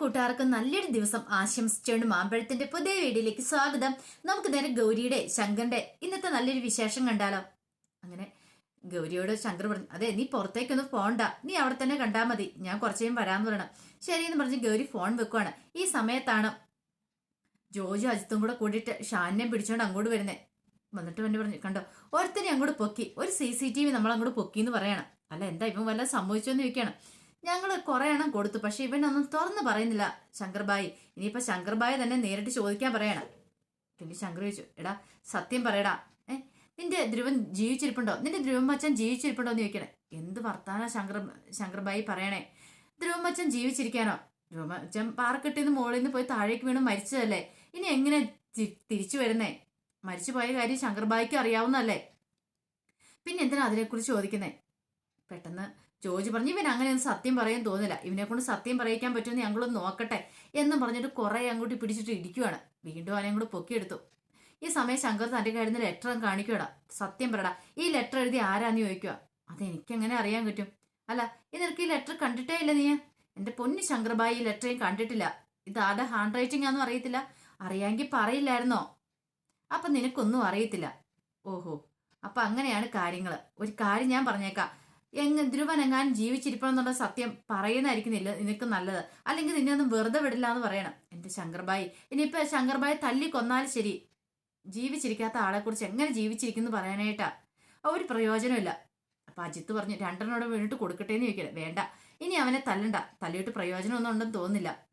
കൂട്ടുകാർക്ക് നല്ലൊരു ദിവസം ആശംസിച്ചുകൊണ്ട് മാമ്പഴത്തിന്റെ പുതിയ വീഡിയോയിലേക്ക് സ്വാഗതം. നമുക്ക് നേരെ ഗൗരിയുടെ ശങ്കറിന്റെ ഇന്നത്തെ നല്ലൊരു വിശേഷം കണ്ടാലോ? അങ്ങനെ ഗൗരിയോട് ശങ്കർ പറഞ്ഞു അതെ നീ പുറത്തേക്കൊന്നും പോണ്ട. നീ അവിടെ തന്നെ കണ്ടാൽ മതി. ഞാൻ കുറച്ചേം വരാൻ വരാന്ന് ശരി എന്ന് പറഞ്ഞ് ഗൗരി ഫോൺ വെക്കുവാണ്. ഈ സമയത്താണ് ജോജു അജിത്തും കൂടെ കൂടിയിട്ട് ഷാനിനെ പിടിച്ചോണ്ട് അങ്ങോട്ട് വരുന്നേ. വന്നിട്ട് പിന്നെ പറഞ്ഞു കണ്ടോ ഒരുത്തനെ അങ്ങോട്ട് പൊക്കി. ഒരു സി സി ടി വി നമ്മൾ അങ്ങോട്ട് പൊക്കി എന്ന് പറയണം. അല്ല എന്താ ഇപ്പം വല്ല സംഭവിച്ചോന്ന് ചോദിക്കണം. ഞങ്ങൾ കുറെ എണ്ണം കൊടുത്തു പക്ഷെ ഇവനൊന്നും തുറന്നു പറയുന്നില്ല. ശങ്കർബായി ഇനിയിപ്പോ ശങ്കർബായി തന്നെ നേരിട്ട് ചോദിക്കാൻ പറയണം. പിന്നെ ശങ്കർ ചോദിച്ചു എടാ സത്യം പറയടാ. ഏ നിന്റെ ധ്രുവൻ ജീവിച്ചിരിപ്പുണ്ടോ? നിന്റെ ധ്രുവൻ മച്ചൻ ജീവിച്ചിരിപ്പുണ്ടോ എന്ന് ചോദിക്കണേ. എന്ത് വർത്താന ശങ്കർ ശങ്കർബായി പറയണേ? ധ്രുവൻ മച്ചൻ ജീവിച്ചിരിക്കാനോ? ധ്രുവൻ മച്ചൻ പാറക്കെട്ടിന്ന് മുകളിൽ നിന്ന് പോയി താഴേക്ക് വീണ് മരിച്ചതല്ലേ? ഇനി എങ്ങനെ തിരിച്ചു വരുന്നേ? മരിച്ചു പോയ കാര്യം ശങ്കർബായിക്ക് അറിയാവുന്നതല്ലേ? പിന്നെ എന്തിനാ അതിനെക്കുറിച്ച് ചോദിക്കുന്നേ? പെട്ടെന്ന് ജോജി പറഞ്ഞു ഇവൻ അങ്ങനെയൊന്നും സത്യം പറയാൻ തോന്നില്ല ഇവനെ കൊണ്ട് സത്യം പറയിക്കാൻ പറ്റുമെന്ന് ഞങ്ങളൊന്ന് നോക്കട്ടെ എന്നും പറഞ്ഞിട്ട് കുറെ അങ്ങോട്ട് പിടിച്ചിട്ട് ഇടിക്കുവാണ് വീണ്ടും അവനെ കൂടെ പൊക്കിയെടുത്തു. ഈ സമയം ശങ്കർ തന്റെ കയ്യിൽ നിന്ന് ലെറ്റർ കാണിക്കുവാടാ. സത്യം പറടാ. ഈ ലെറ്റർ എഴുതി ആരാന്ന് ചോദിക്കുക അത് എനിക്കെങ്ങനെ അറിയാൻ പറ്റും? അല്ല ഈ ഈ ലെറ്റർ കണ്ടിട്ടേ ഇല്ല നീ. എന്റെ പൊന്നു ശങ്കർബായി ഈ ലെറ്ററേം കണ്ടിട്ടില്ല. ഇത് ആരുടെ ഹാൻഡ് റൈറ്റിംഗ് ആണെന്നും അറിയത്തില്ല. അറിയാമെങ്കിൽ പറയില്ലായിരുന്നോ? അപ്പൊ നിനക്കൊന്നും അറിയത്തില്ല. ഓഹോ. അപ്പൊ അങ്ങനെയാണ് കാര്യങ്ങൾ ഒരു കാര്യം ഞാൻ പറഞ്ഞേക്കാം. എങ്ങ ധ്രുവൻ എങ്ങാനും ജീവിച്ചിരിപ്പണമെന്നുള്ള സത്യം പറയുന്നതായിരിക്കുന്നില്ല നിനക്ക് നല്ലത്. അല്ലെങ്കിൽ നിന്നെ ഒന്നും വെറുതെ വിടില്ല എന്ന് പറയണം. എന്റെ ശങ്കർബായി ഇനിയിപ്പോ ശങ്കർബായി തല്ലി കൊന്നാൽ ശരി. ജീവിച്ചിരിക്കാത്ത ആളെ കുറിച്ച് എങ്ങനെ ജീവിച്ചിരിക്കുന്നു പറയാനായിട്ടാ? ഒരു പ്രയോജനമില്ല അപ്പൊ അജിത്ത് പറഞ്ഞു രണ്ടെണ്ണോട് വീണിട്ട് കൊടുക്കട്ടെ എന്ന് ചോദിക്കണം വേണ്ട. ഇനി അവനെ തല്ലണ്ട. തല്ലിയിട്ട് പ്രയോജനമൊന്നും ഉണ്ടെന്ന് തോന്നുന്നില്ല.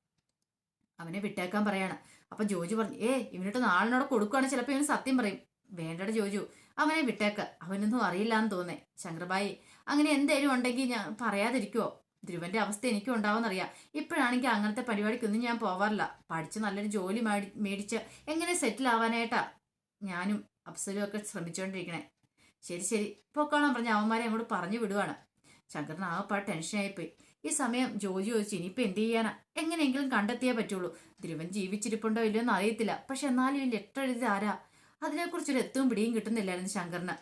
അവനെ വിട്ടേക്കാൻ പറയാണ്. അപ്പൊ ജോജു പറഞ്ഞു ഏ ഇവനിട്ട് നാളിനോട് കൊടുക്കുകയാണെങ്കിൽ ചിലപ്പോൾ ഇവന് സത്യം പറയും. വേണ്ടട ജോജു അവനെ വിട്ടേക്ക്. അവനൊന്നും അറിയില്ല എന്ന് തോന്നേ. ശങ്കർബായി അങ്ങനെ എന്തേലും ഉണ്ടെങ്കിൽ ഞാൻ പറയാതിരിക്കുവോ? ധ്രുവന്റെ അവസ്ഥ എനിക്കും ഉണ്ടാവുമെന്നറിയാം. ഇപ്പോഴാണെങ്കിൽ അങ്ങനത്തെ പരിപാടിക്കൊന്നും ഞാൻ പോവാറില്ല. പഠിച്ച് നല്ലൊരു ജോലി മേടി മേടിച്ച് എങ്ങനെ സെറ്റിൽ ആവാനായിട്ടാ? ഞാനും അപ്സലും ഒക്കെ ശ്രമിച്ചുകൊണ്ടിരിക്കണേ ശരി ശരി. പൊക്കോളാൻ പറഞ്ഞ അവന്മാരെ അങ്ങോട്ട് പറഞ്ഞു വിടുവാണ്. ശങ്കറിന് ടെൻഷൻ ടെൻഷനായിപ്പോയി ഈ സമയം ജോജി ചോദിച്ചു ഇനിയിപ്പോ എന്ത് ചെയ്യാനാ? എങ്ങനെയെങ്കിലും കണ്ടെത്തിയേ പറ്റുള്ളൂ. ധ്രുവൻ ജീവിച്ചിരിപ്പുണ്ടോ ഇല്ലയോ എന്ന് അറിയത്തില്ല. പക്ഷെ എന്നാലും ഈ ലെറ്റർ എഴുതി ആരാ? അതിനെക്കുറിച്ചൊരു എത്തും പിടിയും കിട്ടുന്നില്ലായിരുന്നു ശങ്കറിന്.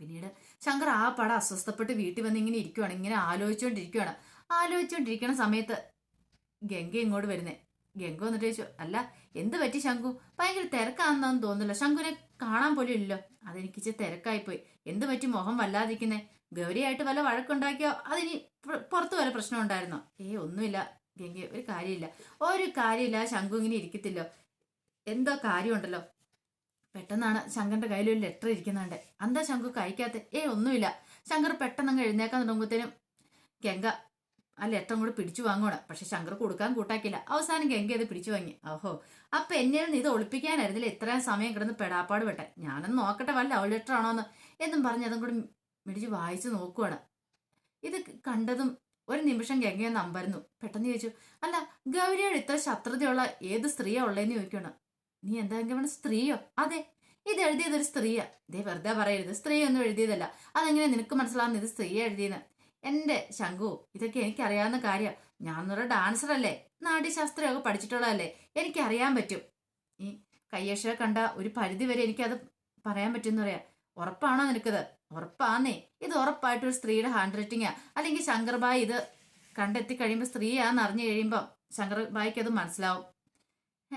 പിന്നീട് ശങ്കർ ആ പടം അസ്വസ്ഥപ്പെട്ട് വീട്ടിൽ വന്ന് ഇങ്ങനെ ഇരിക്കുവാണ് ഇങ്ങനെ ആലോചിച്ചുകൊണ്ടിരിക്കുവാണ് ആലോചിച്ചുകൊണ്ടിരിക്കുന്ന സമയത്ത് ഗംഗ ഇങ്ങോട്ട് വരുന്നേ. ഗംഗ വന്നിട്ട് ചോദിച്ചു അല്ല എന്ത് പറ്റി ശങ്കു? ഭയങ്കര തിരക്കാണെന്നൊന്നും തോന്നുന്നില്ല. ശങ്കുനെ കാണാൻ പോലും ഇല്ലല്ലോ. അതെനിക്ക് ഇച്ചിരി തിരക്കായിപ്പോയി. എന്ത് പറ്റി മുഖം വല്ലാതിരിക്കുന്നേ? ഗൗരിയായിട്ട് വല്ല വഴക്കുണ്ടാക്കിയോ? അതിനി പുറത്തു വല്ല പ്രശ്നം ഉണ്ടായിരുന്നോ ഏ ഒന്നുമില്ല ഗംഗ. ഒരു കാര്യമില്ല. ഒരു കാര്യമില്ല ശങ്കു ഇങ്ങനെ ഇരിക്കത്തില്ലോ. എന്തോ കാര്യമുണ്ടല്ലോ. പെട്ടെന്നാണ് ശങ്കറിന്റെ കയ്യിൽ ഒരു ലെറ്റർ ഇരിക്കുന്നുണ്ട്. എന്താ ശങ്കു കഴിക്കാത്ത ഏ ഒന്നുമില്ല. ശങ്കർ പെട്ടെന്ന് അങ്ങ് എഴുന്നേക്കാൻ തുടങ്ങുമ്പോഴത്തേനും ഗംഗ ആ ലെറ്ററും കൂടെ പിടിച്ചു വാങ്ങുവാണ്. പക്ഷെ ശങ്കർ കൊടുക്കാൻ കൂട്ടാക്കില്ല അവസാനം ഗംഗ അത് പിടിച്ചു വാങ്ങി. ഓഹോ. അപ്പൊ എന്നെന്ന് ഇത് ഒളിപ്പിക്കാനായിരുന്നില്ല ഇത്രയും സമയം കിടന്ന് പെടാപ്പാട് പെട്ടെ? ഞാനൊന്ന് നോക്കട്ടെ വല്ല അവൾ ലെറ്റർ ആണോന്ന്. എന്നും പറഞ്ഞ് അതും കൂടി മിടിച്ച് വായിച്ചു നോക്കുവാണ്. ഇത് കണ്ടതും ഒരു നിമിഷം ഗംഗയെ നമ്പരുന്നു. പെട്ടെന്ന് ചോദിച്ചു അല്ല ഗൗരിയോട് ഇത്ര ശത്രുതയുള്ള ഏത് സ്ത്രീയാ ഉള്ളതെന്ന് ചോദിക്കണം നീ എന്താ ഗവണ സ്ത്രീയോ? അതെ ഇത് എഴുതിയത് ഒരു സ്ത്രീയാ. ഇതേ വെറുതെ പറയരുത്. സ്ത്രീ ഒന്നും എഴുതിയതല്ല. അതെങ്ങനെ നിനക്ക് മനസ്സിലാവുന്ന ഇത് സ്ത്രീ എഴുതിയെന്ന്? എന്റെ ശംഖു ഇതൊക്കെ എനിക്കറിയാവുന്ന കാര്യം. ഞാൻ എന്നൊരു ഡാൻസർ അല്ലേ നാട്യശാസ്ത്രമൊക്കെ പഠിച്ചിട്ടുള്ളതല്ലേ. എനിക്കറിയാൻ പറ്റും. ഈ കയ്യക്ഷരെ കണ്ട ഒരു പരിധി വരെ എനിക്കത് പറയാൻ പറ്റും എന്ന് പറയാം. ഉറപ്പാണോ നിനക്കത്? ഉറപ്പാന്നേ. ഇത് ഉറപ്പായിട്ട് ഒരു സ്ത്രീയുടെ ഹാൻഡ് റൈറ്റിംഗാ അല്ലെങ്കിൽ ശങ്കർബായി ഇത് കണ്ടെത്തി കഴിയുമ്പോൾ സ്ത്രീയാന്ന് അറിഞ്ഞു കഴിയുമ്പോൾ ശങ്കർബായിക്ക് അത് മനസ്സിലാവും.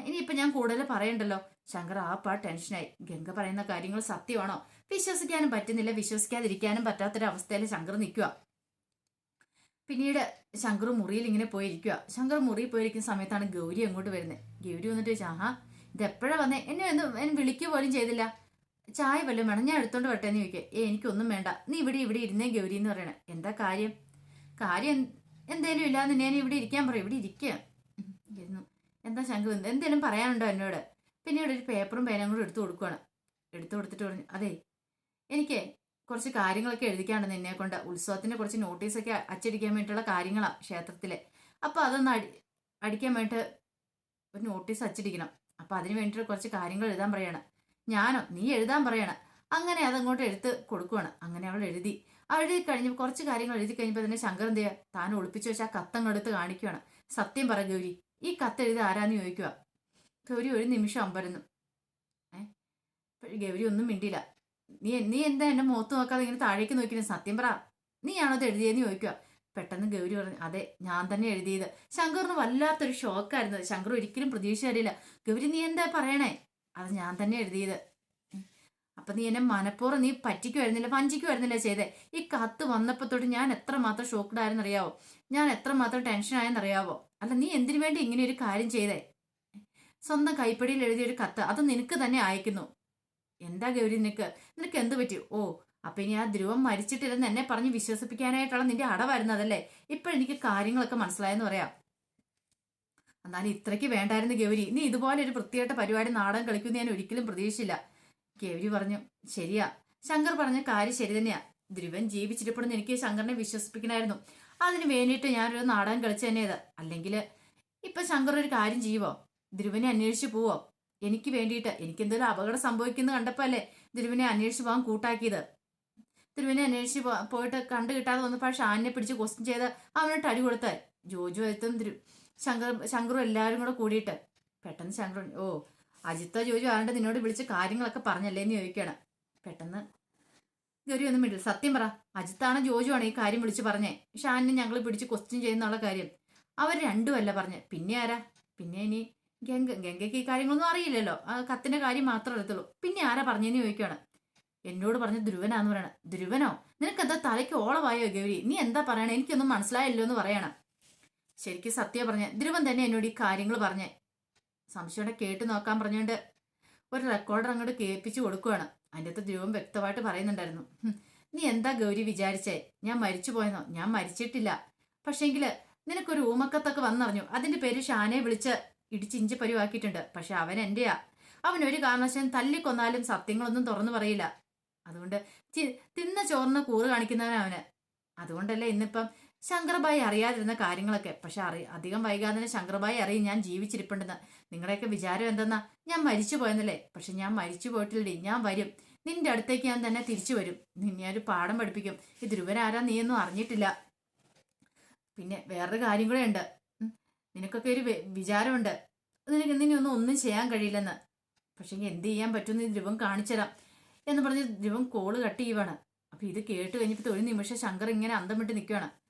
ഇനിയിപ്പൊ ഞാൻ കൂടുതൽ പറയണ്ടല്ലോ. ശങ്കർ ആ പാ ടെൻഷനായി. ഗംഗ പറയുന്ന കാര്യങ്ങൾ സത്യമാണോ? വിശ്വസിക്കാനും പറ്റുന്നില്ല. വിശ്വസിക്കാതിരിക്കാനും പറ്റാത്തൊരവസ്ഥയിൽ ശങ്കർ നിൽക്കുക പിന്നീട് ശങ്കർ മുറിയിൽ ഇങ്ങനെ പോയിരിക്കുക ശങ്കർ മുറിയിൽ പോയിരിക്കുന്ന സമയത്താണ് ഗൗരി അങ്ങോട്ട് വരുന്നത് ഗൗരി വന്നിട്ട് ചോദിച്ചാൽ ആഹാ ഇത് എപ്പോഴാ വന്നേ? എന്നെ ഒന്ന് എന്നെ വിളിക്കുക പോലും ചെയ്തില്ല. ചായ വല്ലതും വേണം? ഞാൻ എടുത്തോണ്ട് വരട്ടെ എന്ന് ചോദിക്കുക ഏ എനിക്കൊന്നും വേണ്ട. നീ ഇവിടെ ഇവിടെ ഇരുന്നേ ഗൗരി എന്ന് പറയണേ. എന്താ കാര്യം? കാര്യം എന്തേലും ഇല്ലാന്ന് ഞാൻ ഇവിടെ ഇരിക്കാൻ പറയും. ഇവിടെ ഇരിക്കുക ഇരുന്നു. എന്താ ശങ്കു എന്തേലും പറയാനുണ്ടോ എന്നോട്? പിന്നീട് ഒരു പേപ്പറും പേനയും കൂടെ എടുത്തു കൊടുക്കുവാണ്. എടുത്തു കൊടുത്തിട്ട് പറഞ്ഞു അതെ എനിക്ക് കുറച്ച് കാര്യങ്ങളൊക്കെ എഴുതിക്കാണ്ട് എന്നെ കൊണ്ട്. ഉത്സവത്തിന്റെ കുറച്ച് നോട്ടീസൊക്കെ അച്ചടിക്കാൻ വേണ്ടിയിട്ടുള്ള കാര്യങ്ങളാണ് ക്ഷേത്രത്തിലെ. അപ്പോൾ അതൊന്ന് അടി അടിക്കാൻ വേണ്ടിയിട്ട് ഒരു നോട്ടീസ് അച്ചടിക്കണം. അപ്പോൾ അതിന് വേണ്ടിയിട്ട് കുറച്ച് കാര്യങ്ങൾ എഴുതാൻ പറയണം. ഞാനോ നീ എഴുതാൻ പറയണം. അങ്ങനെ അതങ്ങോട്ട് എടുത്ത് കൊടുക്കുവാണ്. അങ്ങനെ അവൾ എഴുതി. എഴുതി കഴിഞ്ഞ് കുറച്ച് കാര്യങ്ങൾ എഴുതി കഴിഞ്ഞപ്പോൾ തന്നെ ശങ്കർ എന്ത് ചെയ്യുക താൻ ഒളിപ്പിച്ചു വെച്ച ആ കത്തങ്ങെടുത്ത് കാണിക്കുകയാണ് സത്യം പറ ഗൗരി. ഈ കത്തെഴുതി ആരാന്ന് ചോദിക്കുക ഗൗരി ഒരു നിമിഷം അമ്പരുന്നു. ഏഹ് ഗൗരി ഒന്നും മിണ്ടിയില്ല. നീ നീ എന്താ എന്റെ മുഖത്ത് നോക്കാതെ ഇങ്ങനെ താഴേക്ക് നോക്കിയത് സത്യം പറ. നീയാണോ അത് എഴുതിയെന്ന് ചോദിക്കുക പെട്ടെന്ന് ഗൗരി പറഞ്ഞു അതെ ഞാൻ തന്നെ എഴുതിയത്. ശങ്കറിന് വല്ലാത്തൊരു ഷോക്കായിരുന്നു. ശങ്കർ ഒരിക്കലും പ്രതീക്ഷ അറിയില്ല ഗൗരി നീ എന്താ പറയണേ? അത് ഞാൻ തന്നെ എഴുതിയത്. അപ്പൊ നീ എന്നെ മനഃപൂർവം നീ പറ്റിക്കുമായിരുന്നില്ല വഞ്ചിക്കുമായിരുന്നില്ല ചെയ്തേ. ഈ കത്ത് വന്നപ്പോ തൊട്ട് ഞാൻ എത്രമാത്രം ഷോക്ക്ഡ് ആയെന്നറിയാവോ ഞാൻ എത്രമാത്രം ടെൻഷൻ ആയെന്നറിയാവോ? അല്ല നീ എന്തിനു വേണ്ടി ഇങ്ങനെ ഒരു കാര്യം ചെയ്തേ? സ്വന്തം കൈപ്പടിയിൽ എഴുതിയ ഒരു കത്ത് അത് നിനക്ക് തന്നെ അയക്കുന്നു. എന്താ ഗൗരി നിനക്ക്? നിനക്ക് എന്ത് പറ്റി? ഓ അപ്പൊ ഇനി ആ ധ്രുവം മരിച്ചിട്ടില്ലെന്ന് എന്നെ പറഞ്ഞ് വിശ്വസിപ്പിക്കാനായിട്ടുള്ള നിന്റെ അടവായിരുന്നതല്ലേ ഇപ്പോഴെനിക്ക് കാര്യങ്ങളൊക്കെ മനസ്സിലായെന്ന് പറയാം. എന്നാലും ഇത്രയ്ക്ക് വേണ്ടായിരുന്നു ഗൗരി. നീ ഇതുപോലെ ഒരു വൃത്തിയായിട്ട പരിപാടി നാടകം കളിക്കുമെന്ന് ഞാൻ ഒരിക്കലും പ്രതീക്ഷിച്ചില്ല. ഗൗരി പറഞ്ഞു ശരിയാ. ശങ്കർ പറഞ്ഞ കാര്യം ശരി തന്നെയാ. ധ്രുവൻ ജീവിച്ചിരിപ്പെടുന്ന എനിക്ക് ശങ്കറിനെ വിശ്വസിപ്പിക്കണമായിരുന്നു. അതിന് വേണ്ടിയിട്ട് ഞാനൊരു നാടകം കളിച്ചു തന്നെയത് അല്ലെങ്കിൽ ഇപ്പൊ ശങ്കർ ഒരു കാര്യം ചെയ്യുവോ? ധ്രുവനെ അന്വേഷിച്ചു പോവോ? എനിക്ക് വേണ്ടിയിട്ട് എനിക്ക് എന്തെങ്കിലും അപകടം സംഭവിക്കുന്നത് കണ്ടപ്പോ അല്ലേ ധ്രുവനെ അന്വേഷിച്ച് പോകാൻ കൂട്ടാക്കിയത്? ധ്രുവനെ അന്വേഷിച്ച് പോയിട്ട് കണ്ടു കിട്ടാതെ വന്നപ്പോൾ ഷാനിനെ പിടിച്ച് ക്വസ്റ്റ്യൻ ചെയ്ത് അവനോട്ട് അടി കൊടുത്താൽ. ജോജു അജിത്തും ധ്രു ശങ്കർ ശങ്കറും എല്ലാവരും കൂടെ കൂടിയിട്ട്. പെട്ടെന്ന് ശങ്കർ ഓ അജിത്ത ജോജു ആരുടെ നിന്നോട് വിളിച്ച് കാര്യങ്ങളൊക്കെ പറഞ്ഞല്ലേ എന്ന് ചോദിക്കുകയാണ്. പെട്ടെന്ന് ഗൗരി ഒന്നും വിടില്ല സത്യം പറ. അജിത്താണ് ജോജു ആണ് ഈ കാര്യം വിളിച്ച് പറഞ്ഞേ? ഷാനിനെ ഞങ്ങൾ പിടിച്ച് ക്വസ്റ്റ്യൻ ചെയ്യുന്നുള്ള കാര്യം. അവർ രണ്ടുമല്ല പറഞ്ഞ്. പിന്നെ ആരാ? പിന്നെ ഇനി ഗംഗ. ഗംഗയ്ക്ക് ഈ കാര്യങ്ങളൊന്നും അറിയില്ലല്ലോ. ആ കത്തിന്റെ കാര്യം മാത്രമേ അറിയത്തുള്ളൂ. പിന്നെ ആരാ പറഞ്ഞെന്ന് ചോദിക്കുകയാണ് എന്നോട് പറഞ്ഞ ധ്രുവനാന്ന് പറയണം. ധ്രുവനോ? നിനക്ക് എന്താ തലയ്ക്ക് ഓളവായോ ഗൗരി? നീ എന്താ പറയണേ? എനിക്കൊന്നും മനസ്സിലായല്ലോ എന്ന് പറയണം. ശരിക്കും സത്യ പറഞ്ഞ. ധ്രുവൻ തന്നെ എന്നോട് ഈ കാര്യങ്ങൾ പറഞ്ഞേ. സംശയോടെ കേട്ട് നോക്കാൻ പറഞ്ഞുകൊണ്ട് ഒരു റെക്കോർഡർ അങ്ങോട്ട് കേൾപ്പിച്ചു കൊടുക്കുകയാണ് അതിന്റെ ധ്രുവൻ വ്യക്തമായിട്ട് പറയുന്നുണ്ടായിരുന്നു. നീ എന്താ ഗൗരി വിചാരിച്ചേ? ഞാൻ മരിച്ചു പോയെന്നോ? ഞാൻ മരിച്ചിട്ടില്ല. പക്ഷേങ്കിൽ നിനക്കൊരു ഊമക്കത്തൊക്കെ വന്നറിഞ്ഞു. അതിന്റെ പേര് ഷാനെ വിളിച്ച് ഇടിച്ചിഞ്ച് പരിവാക്കിയിട്ടുണ്ട്. പക്ഷെ അവൻ എന്റെയാ അവൻ ഒരു കാരണവശാലും തല്ലിക്കൊന്നാലും സത്യങ്ങളൊന്നും തുറന്നു പറയില്ല. അതുകൊണ്ട് തിന്ന ചോറിന് കൂറ് കാണിക്കുന്നവൻ അവന്. അതുകൊണ്ടല്ലേ ഇന്നിപ്പം ശങ്കർബായി അറിയാതിരുന്ന കാര്യങ്ങളൊക്കെ. പക്ഷെ അറി അധികം വൈകാതെ തന്നെ ശങ്കർബായി അറിയും ഞാൻ ജീവിച്ചിരിപ്പുണ്ടെന്ന്. നിങ്ങളുടെയൊക്കെ വിചാരം എന്തെന്നാ? ഞാൻ മരിച്ചു പോയെന്നല്ലേ? പക്ഷെ ഞാൻ മരിച്ചു പോയിട്ടില്ലേ ഞാൻ വരും. നിന്റെ അടുത്തേക്ക് ഞാൻ തന്നെ തിരിച്ചു വരും. നിന്നെ ഒരു പാഠം പഠിപ്പിക്കും. ഈ ധ്രുവനാരാ നീയൊന്നും അറിഞ്ഞിട്ടില്ല. പിന്നെ വേറൊരു കാര്യം കൂടെ ഉണ്ട്. നിനക്കൊക്കെ ഒരു വിചാരമുണ്ട്. നിനക്ക് നിന്നൊന്നും ഒന്നും ചെയ്യാൻ കഴിയില്ലെന്ന്. പക്ഷെ എന്ത് ചെയ്യാൻ പറ്റുമെന്ന് ധ്രുവം കാണിച്ചുതരാം എന്ന് പറഞ്ഞ് ധ്രുവം കോൾ കട്ട് ചെയ്യുവാണ്. അപ്പൊ ഇത് കേട്ട് കഴിഞ്ഞപ്പോൾ ഒരു നിമിഷം ശങ്കർ ഇങ്ങനെ അന്തം വിട്ട് നിൽക്കുകയാണ്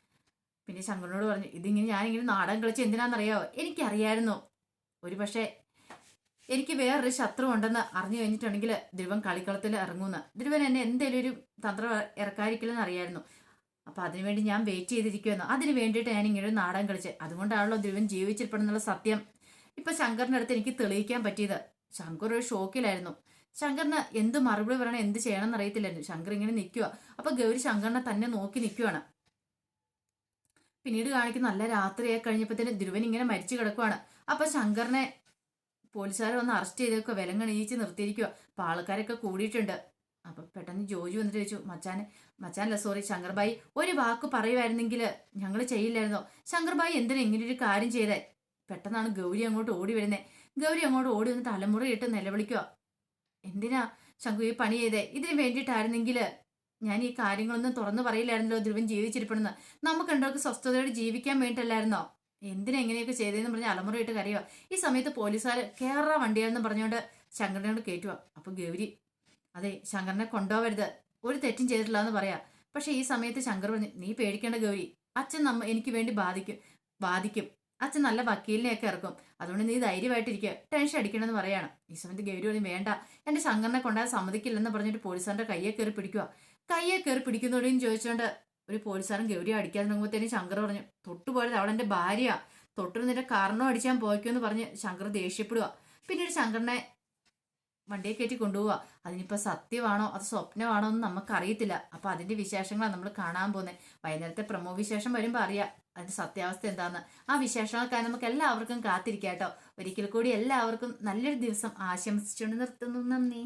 പിന്നെ ശങ്കറിനോട് പറഞ്ഞു ഇതിങ്ങനെ ഞാനിങ്ങനെ നാടകം കളിച്ച് എന്തിനാണെന്നറിയാവോ എനിക്കറിയായിരുന്നു. ഒരു പക്ഷേ എനിക്ക് വേറൊരു ശത്രു ഉണ്ടെന്ന് അറിഞ്ഞു കഴിഞ്ഞിട്ടുണ്ടെങ്കിൽ ധ്രുവൻ കളിക്കളത്തിൽ ഇറങ്ങുമെന്ന് ധ്രുവൻ എന്നെ എന്തെങ്കിലും ഒരു തന്ത്രം ഇറക്കാതിരിക്കില്ലെന്ന് അറിയായിരുന്നു അപ്പം അതിനുവേണ്ടി ഞാൻ വെയിറ്റ് ചെയ്തിരിക്കുമെന്ന് അതിന് വേണ്ടിയിട്ട് ഞാൻ ഇങ്ങനെ ഒരു നാടകം കളിച്ച്. അതുകൊണ്ടാണല്ലോ ധ്രുവൻ ജീവിച്ചിരിപ്പെടുന്നുള്ള സത്യം. ഇപ്പം ശങ്കറിന്റെ അടുത്ത് എനിക്ക് തെളിയിക്കാൻ പറ്റിയത്. ശങ്കർ ഒരു ഷോക്കിലായിരുന്നു. ശങ്കറിന് എന്ത് മറുപടി പറയണം എന്ത് ചെയ്യണം എന്നറിയത്തില്ലായിരുന്നു ശങ്കർ ഇങ്ങനെ നിൽക്കുക അപ്പോൾ ഗൗരി ശങ്കറിനെ തന്നെ നോക്കി നിൽക്കുവാണ് പിന്നീട് കാണിക്കുന്ന നല്ല രാത്രിയായി കഴിഞ്ഞപ്പോഴത്തേന് ധ്രുവൻ ഇങ്ങനെ മരിച്ചു കിടക്കുവാണ്. അപ്പൊ ശങ്കറിനെ പോലീസുകാർ വന്ന് അറസ്റ്റ് ചെയ്തൊക്കെ വിലങ്ങണീച്ച് നിർത്തിയിരിക്കുക അപ്പൊ ആൾക്കാരൊക്കെ കൂടിയിട്ടുണ്ട്. അപ്പൊ പെട്ടെന്ന് ജോജു വന്നിട്ട് ചോദിച്ചു മച്ചാനെ മച്ചാനല്ല സോറി ശങ്കർബായി ഒരു വാക്ക് പറയുമായിരുന്നെങ്കിൽ ഞങ്ങൾ ചെയ്യില്ലായിരുന്നോ? ശങ്കർബായി എന്തിനാ ഇങ്ങനെ ഒരു കാര്യം ചെയ്തേ? പെട്ടെന്നാണ് ഗൗരി അങ്ങോട്ട് ഓടി വരുന്നേ. ഗൗരി അങ്ങോട്ട് ഓടി വന്ന് തലമുറയിട്ട് നിലവിളിക്കുക എന്തിനാ ശങ്കു ഈ പണി ചെയ്തേ? ഇതിന് വേണ്ടിയിട്ടായിരുന്നെങ്കിൽ ഞാൻ ഈ കാര്യങ്ങളൊന്നും തുറന്നു പറയില്ലായിരുന്നല്ലോ ധ്രുവൻ ജീവിച്ചിരിപ്പണെന്ന് നമുക്ക് രണ്ടോർക്ക് സ്വസ്ഥതയോടെ ജീവിക്കാൻ വേണ്ടിയിട്ടല്ലായിരുന്നോ? എന്തിനാ എങ്ങനെയൊക്കെ ചെയ്തതെന്ന് പറഞ്ഞ് അലമുറയിട്ട് കരയുക ഈ സമയത്ത് പോലീസുകാർ കേറ വണ്ടിയാണെന്ന് പറഞ്ഞുകൊണ്ട് ശങ്കരനോട് കയറ്റുക അപ്പൊ ഗൗരി അതെ ശങ്കരനെ കൊണ്ടുപോകരുത്. ഒരു തെറ്റും ചെയ്തിട്ടില്ല എന്ന് പറയാ. പക്ഷെ ഈ സമയത്ത് ശങ്കർ പറഞ്ഞു നീ പേടിക്കേണ്ട ഗൗരി. അച്ഛൻ നമ്മ എനിക്ക് വേണ്ടി ബാധിക്കും ബാധിക്കും. അച്ഛൻ നല്ല വക്കീലിനെയൊക്കെ ഇറക്കും. അതുകൊണ്ട് നീ ധൈര്യമായിട്ടിരിക്കുക ടെൻഷൻ അടിക്കണമെന്ന് പറയാണ്. ഈ സമയത്ത് ഗൗരി പറഞ്ഞു വേണ്ട. എന്റെ ശങ്കറിനെ കൊണ്ടാൽ സമ്മതിക്കില്ലെന്ന് പറഞ്ഞിട്ട് പോലീസുകാരുടെ കയ്യെ കയറി പിടിക്കുക കയ്യെ കയറി പിടിക്കുന്നതോടെയും ചോദിച്ചുകൊണ്ട് ഒരു പോലീസുകാരൻ ഗൗരി അടിക്കാൻ തുടങ്ങുമ്പോഴത്തേനും ശങ്കർ പറഞ്ഞു തൊട്ടുപോയത് അവളെന്റെ ഭാര്യ. തൊട്ടു നിന്റെ കാരണോ അടിച്ചാൻ പോയിക്കുമെന്ന് പറഞ്ഞ് ശങ്കർ ദേഷ്യപ്പെടുക പിന്നീട് ശങ്കറിനെ വണ്ടിയെ കയറ്റി കൊണ്ടുപോവുക അതിനിപ്പോ സത്യമാണോ അത് സ്വപ്നമാണോ എന്ന് നമുക്ക് അപ്പോൾ അപ്പൊ അതിന്റെ വിശേഷങ്ങളാണ് നമ്മൾ കാണാൻ പോകുന്നത് വൈകുന്നേരത്തെ പ്രമോ വിശേഷം വരുമ്പോൾ അറിയാം അതിന്റെ സത്യാവസ്ഥ എന്താന്ന്. ആ വിശേഷങ്ങൾക്കായി നമുക്ക് എല്ലാവർക്കും കാത്തിരിക്കാം കേട്ടോ ഒരിക്കൽ കൂടി എല്ലാവർക്കും നല്ലൊരു ദിവസം ആശംസിച്ചുകൊണ്ട് നിർത്തുന്നു. നന്ദി.